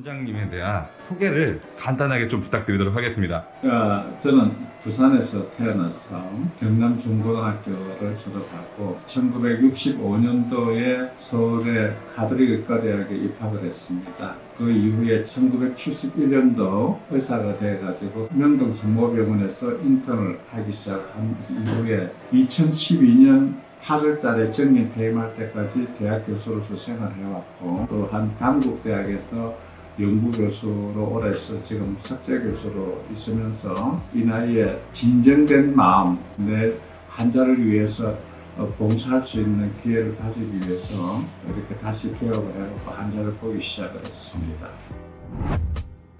원장님에 대한 소개를 간단하게 좀 부탁드리도록 하겠습니다. 어, 저는 부산에서 태어나서 경남 중고등학교를 졸업하고 1965년도에 서울의 가톨릭 의과대학에 입학을 했습니다. 그 이후에 1971년도 의사가 돼가지고 명동 성모병원에서 인턴을 하기 시작한 이후에 2012년 8월 달에 정년 퇴임할 때까지 대학 교수로서 생활해왔고 또한 단국대학에서 연구교수로 오래서 지금 석재교수로 있으면서 이 나이에 진정된 마음, 내 환자를 위해서 어, 봉사할 수 있는 기회를 가지기 위해서 이렇게 다시 개업을 해놓고 환자를 보기 시작을 했습니다.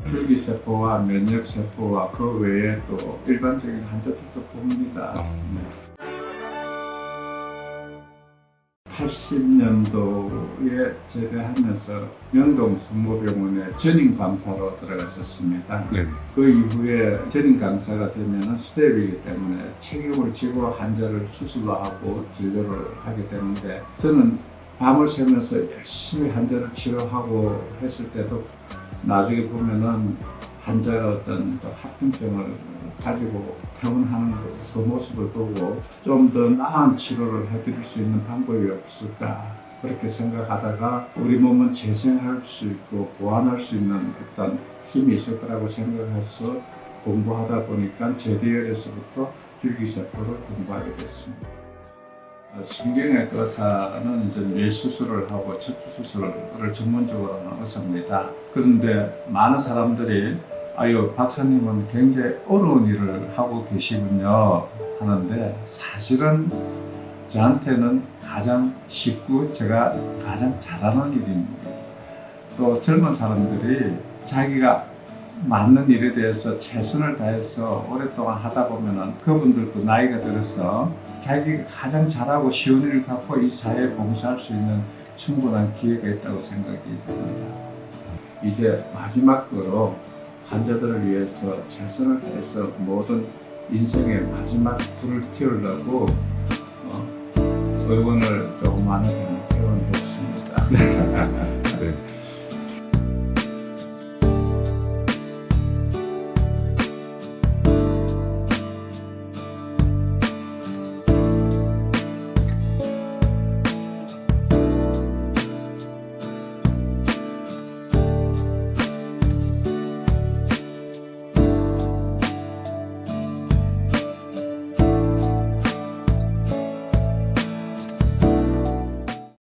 줄기세포와 면역세포와 그 외에 또 일반적인 환자들도 봅니다. 어. 네. 80년도에 제대하면서 명동 성모병원에 전임 강사로 들어갔었습니다. 네. 그 이후에 전임 강사가 되면 스텝이기 때문에 책임을 지고 환자를 수술도 하고 진료를 하게 되는데 저는 밤을 새면서 열심히 환자를 치료하고 했을 때도 나중에 보면은 환자가 어떤 또 합병증을 가지고 퇴원하는 그- 그 모습을 보고 좀 더 나은 치료를 해드릴 수 있는 방법이 없을까 그렇게 생각하다가 우리 몸은 재생할 수 있고 보완할 수 있는 어떤 힘이 있을 거라고 생각해서 공부하다 보니까 제대열에서부터 줄기세포를 공부하게 됐습니다. 어, 신경외과 의사는 이제 뇌수술을 하고 척추 수술을 전문적으로 하는 의사입니다. 그런데 많은 사람들이 아유 박사님은 굉장히 어려운 일을 하고 계시군요 하는데 사실은 저한테는 가장 쉽고 제가 가장 잘하는 일입니다. 또 젊은 사람들이 자기가 맞는 일에 대해서 최선을 다해서 오랫동안 하다 보면은 그분들도 나이가 들어서 자기가 가장 잘하고 쉬운 일을 갖고 이 사회에 봉사할 수 있는 충분한 기회가 있다고 생각이 됩니다. 이제 마지막 거로 환자들을 위해서 최선을 다해서 모든 인생의 마지막 불을 튀우려고 어, 의원을 조그마하게 회원했습니다. 네.